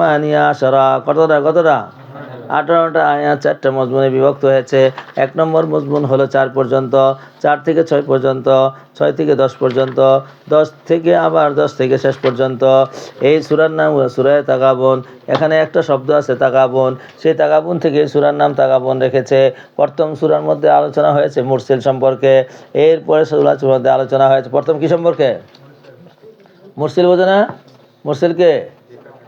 মানিয়া আশারা, কতটা কতটা? আঠারোটা আয়াত চারটা মজমুনে বিভক্ত হয়েছে। এক নম্বর মজমুন হলো চার পর্যন্ত, চার থেকে ছয় পর্যন্ত, ছয় থেকে দশ পর্যন্ত, দশ থেকে আবার দশ থেকে শেষ পর্যন্ত। এই সুরার নাম সুরায় তাগাবন। এখানে একটা শব্দ আছে, তাগাবন। সেই তাগাবন থেকে সুরার নাম তাগাবন রেখেছে। প্রথম সুরার মধ্যে আলোচনা হয়েছে মুরসিল সম্পর্কে। এরপরে সুরার মধ্যে আলোচনা হয়েছে। প্রথম কি সম্পর্কে? মুরসিল বোঝে না? মুরসিলকে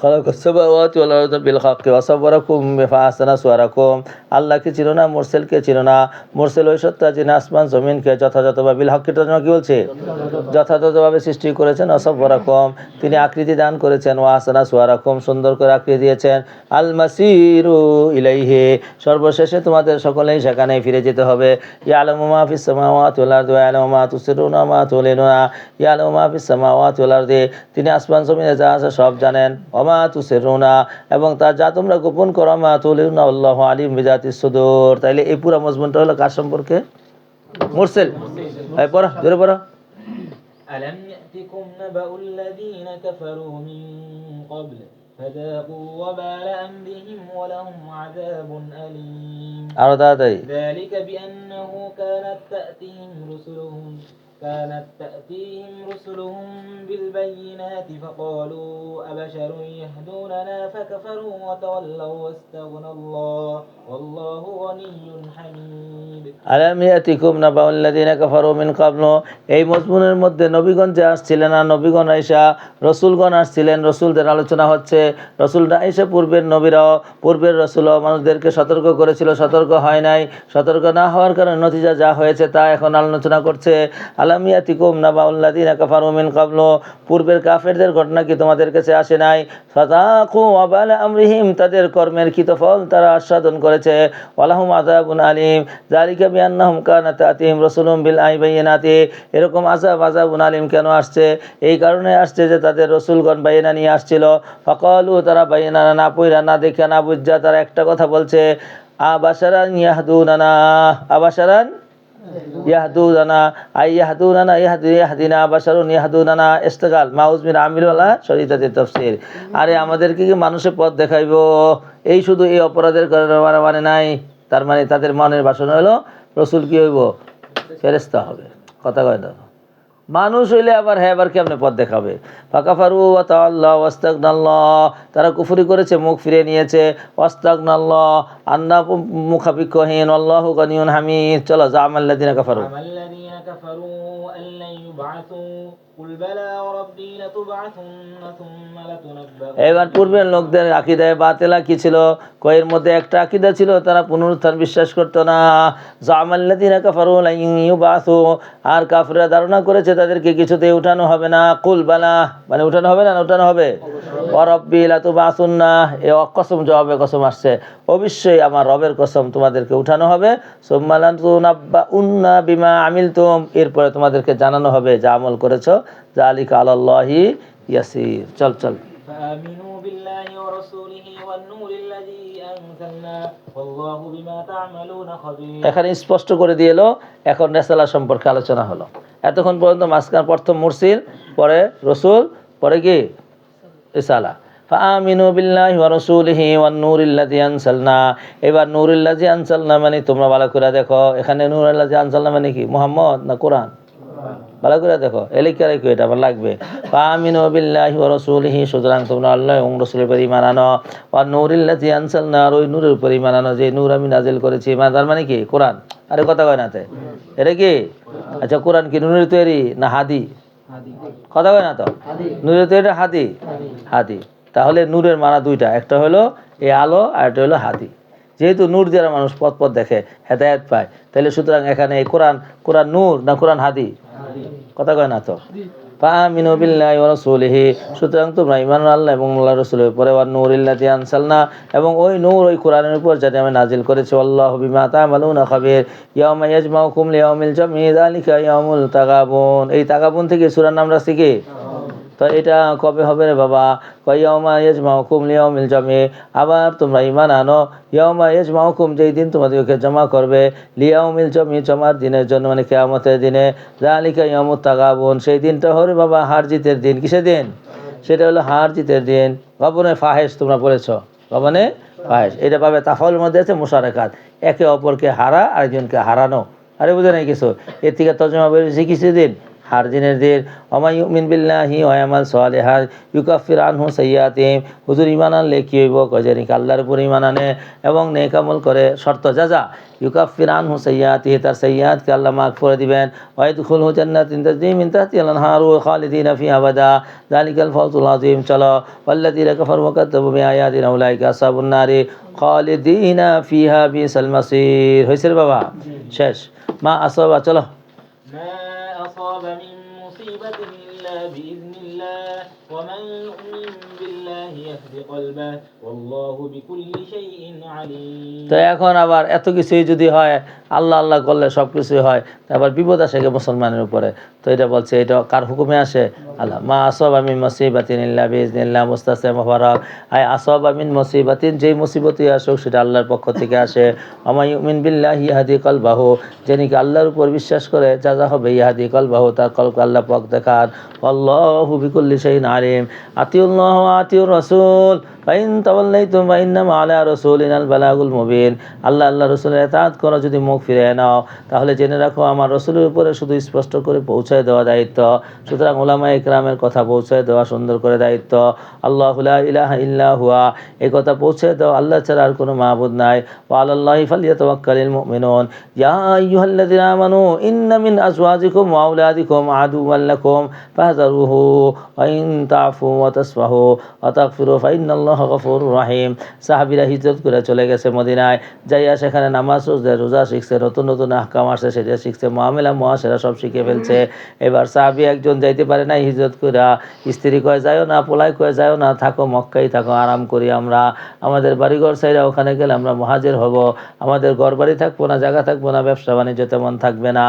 খলক ওয়াল আরদ বিল ওয়া সুয়ারাকুম আল্লাহকে চিনো না মোরসেলকে চিনো না? মোরসেল ওই সত্তা যিনি আসমান, জমিনকে যথাযথভাবে বিল হককে জন্য কি বলছে? যথাযথভাবে সৃষ্টি করেছেন অসব্বরাকম তিনি আকৃতি দান করেছেন ওয়া হাসানা সুয়ারাকুম, সুন্দর করে আকৃতি দিয়েছেন। আল মাসিরু ইলাইহে, সর্বশেষে তোমাদের সকলেই সেখানে ফিরে যেতে হবে। ইয়ালামু মা ফিস সামাওয়াতি ওয়াল আরদ ওয়া ইয়ালামু মা তুসিরুনা, মা তুলিনুনা। ইয়ালামু মা ফিস ওয়াল আরদ, তিনি আসমান, জমিনে যা আছে সব জানেন। ওমা তুসিরুনা এবং তা যা তোমরা গোপন করো মা তুলিনুনা আল্লাহু আলিম বিজাতিস সুদূর তাইলে এই পুরো মজমুনটা হলো কার সম্পর্কে মুরসেল এই পড়ো জোরে পড়ো ألم يأتكم نبأ الذين كفروا من قبل فذاقوا وبال أمرهم ولهم عذاب أليم আরো তাড়াতাড়ি ذلك بأنه كانت تأتيهم رسلهم كانت تأتيهم رسلهم بالبينات فقالوا أبشر يهدوننا فكفروا وتولوا واستغنى الله والله غني حميد আলাম ইয়াতিকুম নাবাউল্লাযিনা কাফারু মিন কাবলু এই মজমুনের মধ্যে নবীগণ যে আসছিলেন আর নবীগণ আইসা রসুলগণ আসছিলেন রসুলদের আলোচনা হচ্ছে রসুলরা আইসা পূর্বের নবীরাও পূর্বের রসুলও মানুষদেরকে সতর্ক করেছিল সতর্ক হয় নাই সতর্ক না হওয়ার কারণে নতিজা যা হয়েছে তা এখন আলোচনা করছে আলাম ইয়াতিকুম নাবাউল্লাযিনা কাফারু মিন কাবলু পূর্বের কাফেরদের ঘটনা কি তোমাদের কাছে আসে নাই? ফাতাকু ওয়াবাল আমরিহিম, তাদের কর্মের কৃতফল তারা আস্বাদন করেছে? ওয়ালাহুম আযাবুন আলিম জালিকা বিআন্নাহুম কানাত তাতিহিম রাসূলুম বিল আইবাইনাতি। এরকম আযাব, আযাবুন আলিম কেন আসছে? এই কারণে আসছে যে তাদের রসুলগণ বাইনা নিয়ে আসছিল। ফাকালু, তারা বাইনা না পইরা, না দেখে না বুঝা তারা একটা কথা বলছে আবাসারান ইয়াহদুনানা। আবাসারান ইয়াহদুনানা আই ইয়াহদুনানা ইয়াহদি, ইয়াহদিনা, বাশারুন ইয়াহদুনানা মাউজ মিন আমিলওয়ালা শরীতাতে তাফসীর আরে আমাদেরকে কি মানুষের পথ দেখাইবো? এই শুধু এই অপরাধের কারণে মানে নাই, তার মানে তাদের মনের বাসনা হলো, রসুল কি হইব? ফেরেস্তা হবে। কথা কয় না। মানুষ হইলে আবার হ্যাঁ আবার কেমনে পথ দেখাবে? ফাঁকা ফারু আল্লাহ ওয়াস্তাকনাল্লাহ তারা কুফুরি করেছে মুখ ফিরে নিয়েছে অস্তাক ওয়াস্তাকনাল্লাহ আন্না মুখাপিক্ষহীন আল্লাহ গনিউন হামিদ চলো যা আমাল্লা দিনা কাফারু। এবার পূর্বের লোকদের আকিদায় বাতেলা কি ছিল? কয়ের মধ্যে একটা আকিদা ছিল তারা পুনরুত্থান বিশ্বাস করতো না। জামাল্লা জামাল্লাদিনা কাফারু লাইং ইউ বাসু আর কাফরা ধারণা করেছে তাদেরকে কিছুতে উঠানো হবে না। কুল বালা মানে উঠানো হবে না না উঠানো হবে? অরব্বি লাতু বাসুন না এ অকসম জবাবে কসম আসছে। অবশ্যই আমার রবের কসম তোমাদেরকে উঠানো হবে। সোম্মালান্তু উন্না বিমা আমিল তুম এরপরে তোমাদেরকে জানানো হবে যা আমল করেছ। যা আলিকা আল্লাহি ইয়াসির। চল চল। فآمنوا بالله ورسوله والنور الذي أنزلنا والله بما تعملون خبير এখানে স্পষ্ট করে দিয়ে এলো এখন রেসালা সম্পর্কে আলোচনা হলো এতক্ষণ পর্যন্ত মাঝখান প্রথম মুরসিল পরে রসুল পরে কি রিসালা ফামিনু বিল্লাহি ওয়া রাসূলিহি ওয়ান নূরিল্লাযী আনসালনা এবার নূরিল্লাযী আনসালনা মানে তোমরা ভালো করে দেখো এখানে নূরিল্লাযী আনসালনা মানে কি মুহাম্মদ না কোরআন ভালো করে দেখো এলিকা রেখো এটা আমার লাগবে? ফামিনু বিল্লাহি ওয়া রাসূলিহি, সুতরাং তোমরা আল্লাহ এবং রাসূলের উপর ঈমান আনো। ওয়া নূরিল্লাযী আনসালনা, আর ওই নূরের উপর ঈমান আনো, যে নূর আমি নাজিল করেছি। মানে তার মানে কি? কোরআন। আরে কথা কয় না তে। এটা কি? আচ্ছা কোরআন কি নূরের তৈরি না হাদি? কথা কয় না তো? নূরের তৈরি হাদি? হাদি। তাহলে নূরের মানা দুইটা, একটা হলো এই আলো আর একটা হলো হাদি। যেহেতু নূর দ্বারা মানুষ পথ পথ দেখে, হেদায়ত পায়, তাহলে সুতরাং এখানে এই কোরআন কোরআন নূর না কোরআন হাদি? কথা কয় না তো? ফাআমিনু বিল্লাহি ওয়া রাসূলিহি। সুতরাং তোমরা ঈমান এবং আল্লাহর রাসূলের উপরে ওয়ান নূরিল্লাতি আনসালনা এবং ওই নূর ওই কোরআনের উপর যেটা আমি নাজিল করেছি আল্লাহু বিমা তা'মালুনা খাবির। ইয়াউমা ইয়াজমাউকুম লিয়াউমিল জামঈ, যালিকা ইয়াউমুল তাগাবুন। এই তাগাবুন থেকে সূরার নাম রাখছি কি? তো এটা কবে হবে রে বাবা? কয়াউমা ইয়াজমাউকুম লিয়াউমিল জামি আবার তোমরা ইমান আনো। ইয়াউমা ইয়াজমাউকুম যেই দিন তোমাদেরকে জমা করবে। লিয়াউমিল জামি জমার দিনের জন্য মানে কেয়ামতের দিনে। যালিকা ইয়ামুত তাগাবুন। সেই দিনটা হরে বাবা হার জিতের দিন। কিসের দিন? সেটা হলো হার জিতের দিন। গবনে ফাহেস তোমরা বলেছ গবনে ফাহেস এটা পাবে তাফাউলের মধ্যে আছে মুশারাকাত। একে অপরকে হারা, আরেকজনকে হারানো। আরে বুঝে নাই কিছু? এর থেকে তর্জমা বেরিয়েছে কিসের দিন? হার দিনের দিন অমায়ুমিন বিল্লাহি ওয়ামাল সালেহাত ইউকাফির আনহু সাইয়াতিম হুজুর ইমান আনলে কি হইব কজানি আল্লাহর উপর ইমান আনে এবং নেক আমল করে শর্ত যাজা ইউকাফির আনহু সাইয়াতি তার সাইয়াতকে আল্লাহ মাফ করে দিবেন। ওয়াইদুল হু জান্নাতিন তাজরি মিন তাহতিহা আল-আনহার খালিদিনা ফিহা আবাদা। যালিকাল ফাওজুল আযীম চলো। ওয়াল্লাযীনা কাফারু কাযযাবু বিআয়াতিনা উলাইকা আসহাবুন নারি। খালিদিনা ফিহা বিসাল মাসির। হইছে বাবা? শেষ। মা আসবা চলো। أصاب من مصيبة إلا بإذن الله ومن يؤمن بالله يهد قلبه والله بكل شيء عليم তো এখন আবার এত কিছুই যদি হয় আল্লাহ আল্লাহ করলে সব কিছুই হয়। তারপর বিপদ আসে গে মুসলমানের উপরে। তো এটা বলছে, এটা কার হুকুমে আসে? আল্লাহ, মা আসব আমি মসিবাতিন ইল্লা বিজনিল্লাহ মুস্তাসে মোবারক আই আসব আমিন মসিবাতিন, যেই মুসিবতই আসুক, সেটা আল্লাহর পক্ষ থেকে আসে। আমাই উমিন বিল্লাহ ইহাদি কলবাহু। যিনি কি আল্লাহর উপর বিশ্বাস করে, যা যা হবে ইহাদি কলবাহু, তার কল আল্লাহ পক দেখান। আল্লাহু বিকুল্লি শাইইন আলিম। আতিউল্লাহ আতিউর রাসূল। ফাইন তাওয়াল্লাইতুম ফাইন্নামা আলা রাসূলিনাল বালাগুল মুবিন। আল্লাহ আল্লাহ রসুলের এতাত করো, যদি মুখ ফিরে নাও, তাহলে জেনে রাখো আমার রসুলের উপরে শুধু স্পষ্ট করে পৌঁছায় দেওয়া দায়িত্ব। সুতরাং ওলামা ইকরামের কথা পৌঁছায় দেওয়া সুন্দর করে দায়িত্ব। আল্লাহ লা ইলাহা ইল্লা হুয়া এই কথা পৌঁছে দাও, আল্লাহ ছাড়া আর কোনো মাহবুদ নাই। ওয়া আলাল্লাহি ফালিয়াতাওয়াক্কালিল মুমিনুন। ইয়া আইয়ুহাল্লাযিনা আমানু, ইন্না মিন আজওয়াজিকুম ওয়া আওলাদিকুম আদুওয়াল লাকুম ফাহযারুহু ওয়া ইন তা'ফু ওয়া তাসফাহু ওয়া তাগফিরু, ফাইন্নাল্লাহা গফুরুর রহিম। সাহাবিরা হিজরত করে চলে গেছে মদিনায়। যাইয়া সেখানে নামাজ, রোজা রোজা শিখছে, নতুন নতুন আহকাম আসছে, সেটা শিখছে, মহামেলা, মহাসেরা সব শিখে ফেলছে। এবার সাহাবি একজন যাইতে পারে না হিজরত করে স্ত্রী কয়, যাইও না পোলাই কয়, যাইও না, থাকো মক্কাই থাকো, আরাম করি আমরা। আমাদের বাড়িঘর সাইরা ওখানে গেলে আমরা মহাজের হব। আমাদের ঘর বাড়ি থাকব না, জায়গা থাকব না, ব্যবসা বাণিজ্য তেমন থাকবে না।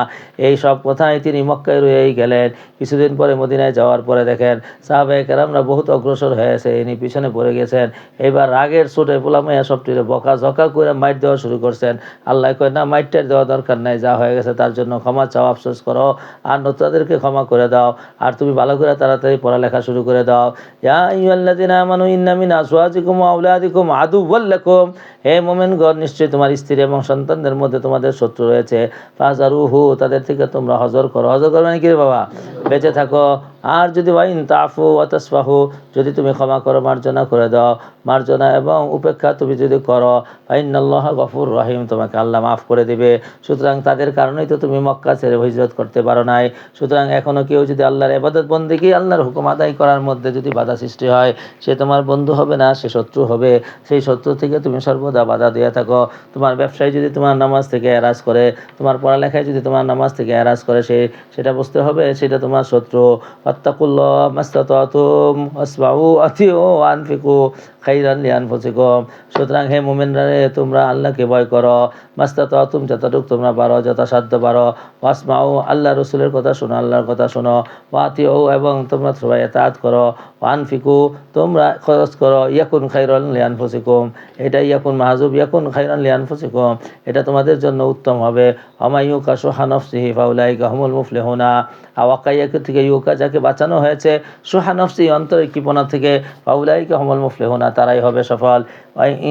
এই সব কথাই তিনি মক্কায় রয়েই গেলেন। কিছুদিন পরে মদিনায় যাওয়ার পরে দেখেন সাহাবাহিক আমরা বহুত অগ্রসর হয়েছে ইনি পিছনে পড়ে গেছেন এবার রাগের ছোটে পোলামাইয়া সবটিরে বকা ঝকা করে মাইট দেওয়া শুরু করছেন। আল্লাহ কয়, না মাইটটার দেওয়া দরকার নাই, যা হয়ে গেছে তার জন্য ক্ষমা চাও, আফসোস করো। আর নতুনদেরকে ক্ষমা করে দাও। আর তুমি ভালো করে তাড়াতাড়ি পড়ালেখা শুরু করে দাও। ইয়া আইয়ুহাল্লাযিনা আমানু, ইন্না মিন আজওয়াজিকুম ওয়া আওলাদিকুম আদুওয়াল লাকুম। হে মুমিনগণ, নিশ্চয়ই তোমার স্ত্রী এবং সন্তানদের মধ্যে তোমাদের শত্রু রয়েছে। ফাজারুহু, তাদের থেকে তোমরা হজর করো। হজর করবে নাকি রে বাবা? বেঁচে থাকো। আর যদি ওয়াইন তাফু ওয়াতাসফাহু যদি তুমি ক্ষমা করো, মার্জনা করে দাও। মার্জনা এবং উপেক্ষা তুমি যদি করো ফাইনাল্লাহ গফুর রহিম, তোমাকে আল্লাহ মাফ করে দিবে। সুতরাং তাদের কারণেই তো তুমি মক্কা ছেড়ে হিজরত করতে পারো নাই। সুতরাং এখনও কেউ যদি আল্লাহর এবাদত বন্দিকে আল্লাহর হুকুম আদায় করার মধ্যে যদি বাধা সৃষ্টি হয়, সে তোমার বন্ধু হবে না, সে শত্রু হবে। সেই শত্রু থেকে তুমি সর্বদা বাধা দিয়ে থাকো। তোমার ব্যবসায় যদি তোমার নামাজ থেকে এরাজ করে, তোমার পড়ালেখায় যদি তোমার নামাজ থেকে এরাজ করে, সে, সেটা বুঝতে হবে, সেটা তোমার শত্রু। فاتقوا الله ما استطعتم واسمعوا وأطيعوا وأنفقوا. খাইরান লিআনফুসিকুম সুতরাং হে মুমিনরা তোমরা আল্লাহকে ভয় করো। মাস্তাতুম যতটুকু তোমরা পারো, যথাসাধ্য পারো। ওয়াসমাউ, আল্লাহ রসুলের কথা শোনো, আল্লাহর কথা শোনো। ওয়াতিউ, এবং তোমরা সবাই এতাত করো। আনফিকু তোমরা খরচ করো। ইয়াকুন খাইরান লিআনফুসিকুম এটা ইয়াকুন মাহজুব, ইয়াকুন খাইরান লিআনফুসিকুম এটা তোমাদের জন্য উত্তম হবে। আমায়ু কাশু হানফসিহি ফাউলাই গাহমুল মুফলিহুনা। আওয়াকাইয়াকে থেকে ইউকা যাকে বাঁচানো হয়েছে সুহানফসি অন্তরের কৃপণা থেকে, ফাউলাইকা হমল মুফলিহুনা। তারাই হবে সফল।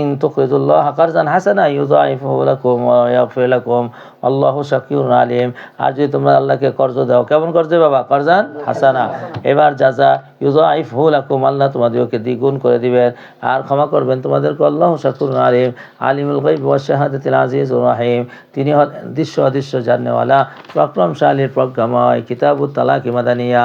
ইন তুকরিদুল্লাহ কারজান হাসানা ইউযাইফুহু লাকুম ওয়া ইয়াগফির লাকুম। আল্লাহু শাকিরুন আলিম। আর যদি তোমরা আল্লাহকে কর্জ দাও, কেমন কর্জ বাবা? করজান হাসানা। এবার যাজা ইউযাইফুহু লাকুম, আল্লাহ তোমাদেরকে দ্বিগুণ করে দিবেন। আর ক্ষমা করবেন তোমাদেরকে আল্লাহু শাকিরুন আলিম। আলিমুল গায়ব ওয়া শাহাদাতিল আজিজুর রাহিম। তিনি দৃশ্য অদৃশ্য জানেওয়ালা প্রক্রমশালীর প্রজ্ঞাময়, কিতাবুত তালাক মাদানিয়া।